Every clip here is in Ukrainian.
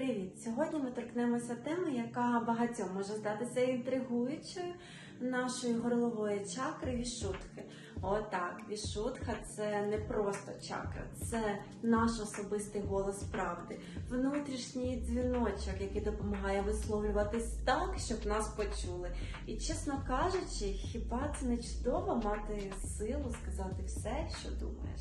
Привіт! Сьогодні ми торкнемося теми, яка багатьом може здатися інтригуючою нашої горлової чакри вішутхи. Отак, вішутха це не просто чакра, це наш особистий голос правди, внутрішній дзвіночок, який допомагає висловлюватись так, щоб нас почули. І чесно кажучи, хіба це не чудово мати силу сказати все, що думаєш?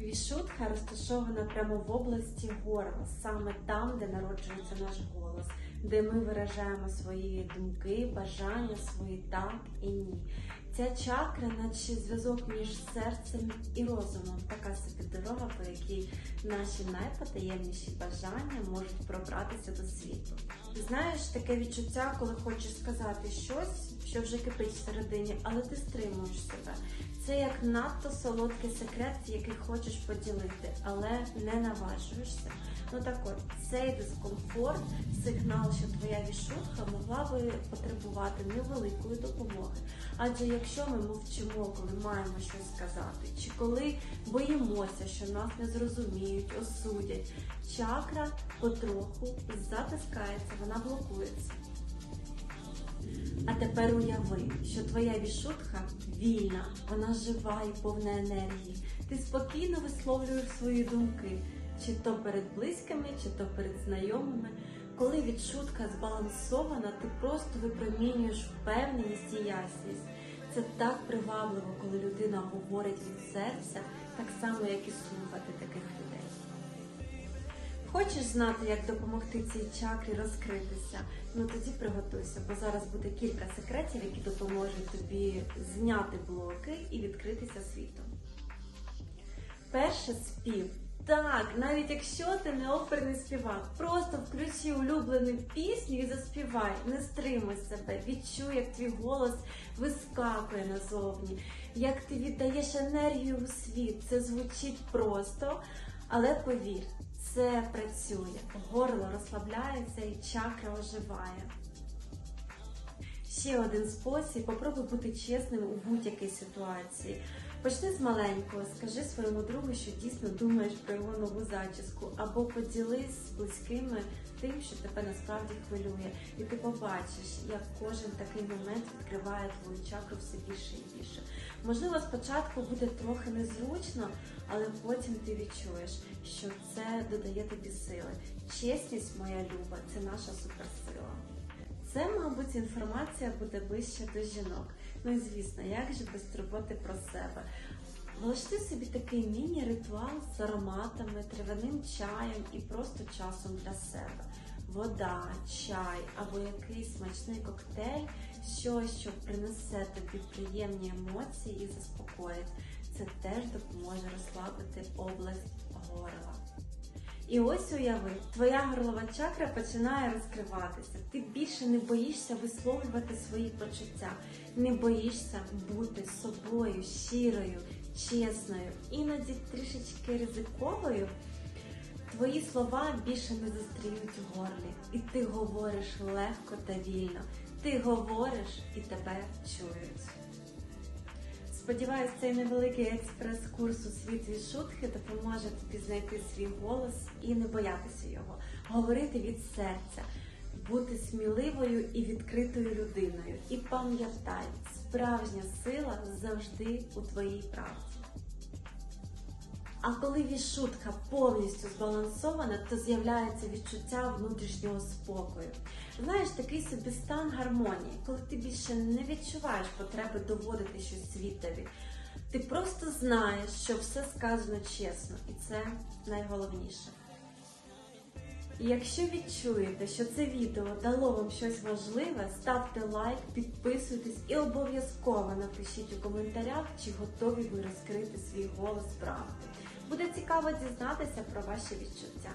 Вішутха розташована прямо в області горла, саме там, де народжується наш голос, де ми виражаємо свої думки, бажання, свої так і ні. Ця чакра, наче зв'язок між серцем і розумом, така собі дорога, по якій наші найпотаємніші бажання можуть пробратися до світу. Знаєш, таке відчуття, коли хочеш сказати щось, що вже кипить всередині, але ти стримуєш себе. Це як надто солодкий секрет, який хочеш поділити, але не наважуєшся. Ну так от, цей дискомфорт, сигнал, що твоя вішутка могла би потребувати невеликої допомоги. Адже якщо ми мовчимо, коли маємо щось сказати, чи коли боїмося, що нас не зрозуміють, осудять, чакра потроху затискається, вона блокується. А тепер уяви, що твоя вішутка вільна, вона жива і повна енергії. Ти спокійно висловлюєш свої думки, чи то перед близькими, чи то перед знайомими. Коли відчутка збалансована, ти просто випромінюєш впевненість і ясність. Це так привабливо, коли людина говорить від серця, так само, як і слухати таких людей. Хочеш знати, як допомогти цій чакрі розкритися? Ну тоді приготуйся, бо зараз буде кілька секретів, які допоможуть тобі зняти блоки і відкритися світу. Перше спів. Так, навіть якщо ти не оперний співак, просто включи улюблену пісню і заспівай, не стримуй себе, відчуй, як твій голос вискакує назовні, як ти віддаєш енергію у світ. Це звучить просто, але повір, це працює. Горло розслабляється і чакра оживає. Ще один спосіб попробуй бути чесним у будь-якій ситуації. Почни з маленького, скажи своєму другу, що дійсно думаєш про його нову зачіску, або поділись з близькими тим, що тебе насправді хвилює, і ти побачиш, як кожен такий момент відкриває твою чакру все більше і більше. Можливо, спочатку буде трохи незручно, але потім ти відчуєш, що це додає тобі сили. Чесність, моя люба, це наша суперсила. Це, мабуть, інформація буде ближче до жінок. Ну і звісно, як же без турботи про себе. Влашти собі такий міні-ритуал з ароматами, травяним чаєм і просто часом для себе. Вода, чай або якийсь смачний коктейль, щось, що принесе тобі приємні емоції і заспокоїть. Це теж допоможе розслабити область горла. І ось уяви, твоя горлова чакра починає розкриватися. Ти більше не боїшся висловлювати свої почуття, не боїшся бути собою, щирою, чесною, іноді трішечки ризиковою. Твої слова більше не застріють у горлі, і ти говориш легко та вільно. Ти говориш і тебе чують. Сподіваюсь, цей невеликий експрес-курс у світ від шутки допоможе тобі знайти свій голос і не боятися його, говорити від серця, бути сміливою і відкритою людиною. І пам'ятай, справжня сила завжди у твоїй правді. А коли вішутка повністю збалансована, то з'являється відчуття внутрішнього спокою. Знаєш, такий собі стан гармонії, коли ти більше не відчуваєш потреби доводити щось світові. Ти просто знаєш, що все сказано чесно, і це найголовніше. Якщо відчуєте, що це відео дало вам щось важливе, ставте лайк, підписуйтесь і обов'язково напишіть у коментарях, чи готові ви розкрити свій голос правди. Буде цікаво дізнатися про ваші відчуття.